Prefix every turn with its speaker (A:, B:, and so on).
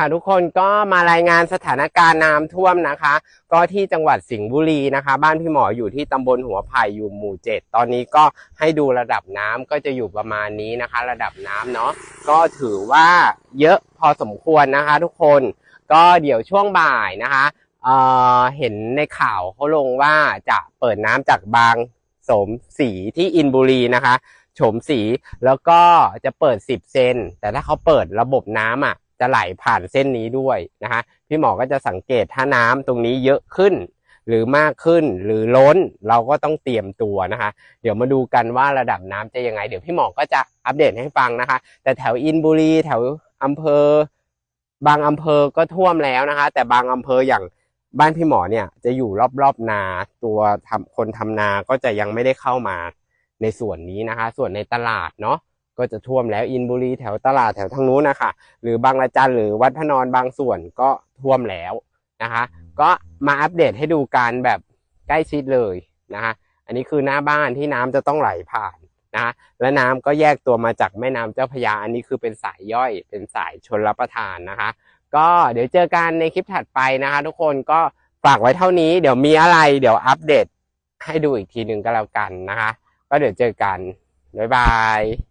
A: ค่ะทุกคนก็มารายงานสถานการณ์น้ำท่วมนะคะ ก็ที่จังหวัดสิงห์บุรีนะคะ บ้านพี่หมออยู่ที่ตำบลหัวไผ่อยู่หมู่เจ็ดตอนนี้ก็ให้ดูระดับน้ำก็จะอยู่ประมาณนี้นะคะ ระดับน้ำเนาะก็ถือว่าเยอะพอสมควรนะคะ ทุกคนก็เดี๋ยวช่วงบ่ายนะคะเอ่อเห็นในข่าวเขาลงว่าจะเปิดน้ำจากบางสมศรีที่อินบุรีนะคะโฉมสีแล้วก็จะเปิด 10 เซนแต่ถ้าเขาเปิดระบบน้ำอะ จะไหลผ่านเส้นนี้ด้วยนะคะพี่หมอก็จะสังเกตถ้าน้ำตรงนี้เยอะขึ้น หรือมากขึ้นหรือล้นเราก็ต้องเตรียมตัวนะคะ เดี๋ยวมาดูกันว่าระดับน้ำจะยังไง เดี๋ยวพี่หมอก็จะอัปเดตให้ฟังนะคะ แต่แถวอินบุรีแถวอำเภอ บางอำเภอก็ท่วมแล้วนะคะ แต่บางอำเภออย่างบ้านพี่หมอเนี่ยจะอยู่รอบๆนาตัวทำคนทำนาก็จะยังไม่ได้เข้ามาในส่วนนี้นะคะ ส่วนในตลาดเนาะ ก็จะท่วมแล้วอินบุรีแถวตลาดแถวทางนู้นนะคะหรือบางระจันหรือวัดพระนอนบางส่วนก็ท่วมแล้วนะคะ ก็มาอัปเดตให้ดูกันแบบใกล้ชิดเลยนะคะอันนี้คือหน้าบ้านที่น้ำจะต้องไหลผ่านนะคะและน้ำก็แยกตัวมาจากแม่น้ำเจ้าพระยาอันนี้คือเป็นสายย่อย เป็นสายชนรับประทานนะคะ ก็เดี๋ยวเจอกันในคลิปถัดไปนะคะ ทุกคนก็ฝากไว้เท่านี้ เดี๋ยวมีอะไรเดี๋ยวอัปเดตให้ดูอีกทีหนึ่งก็แล้วกันนะคะ ก็เดี๋ยวเจอกัน บ๊ายบาย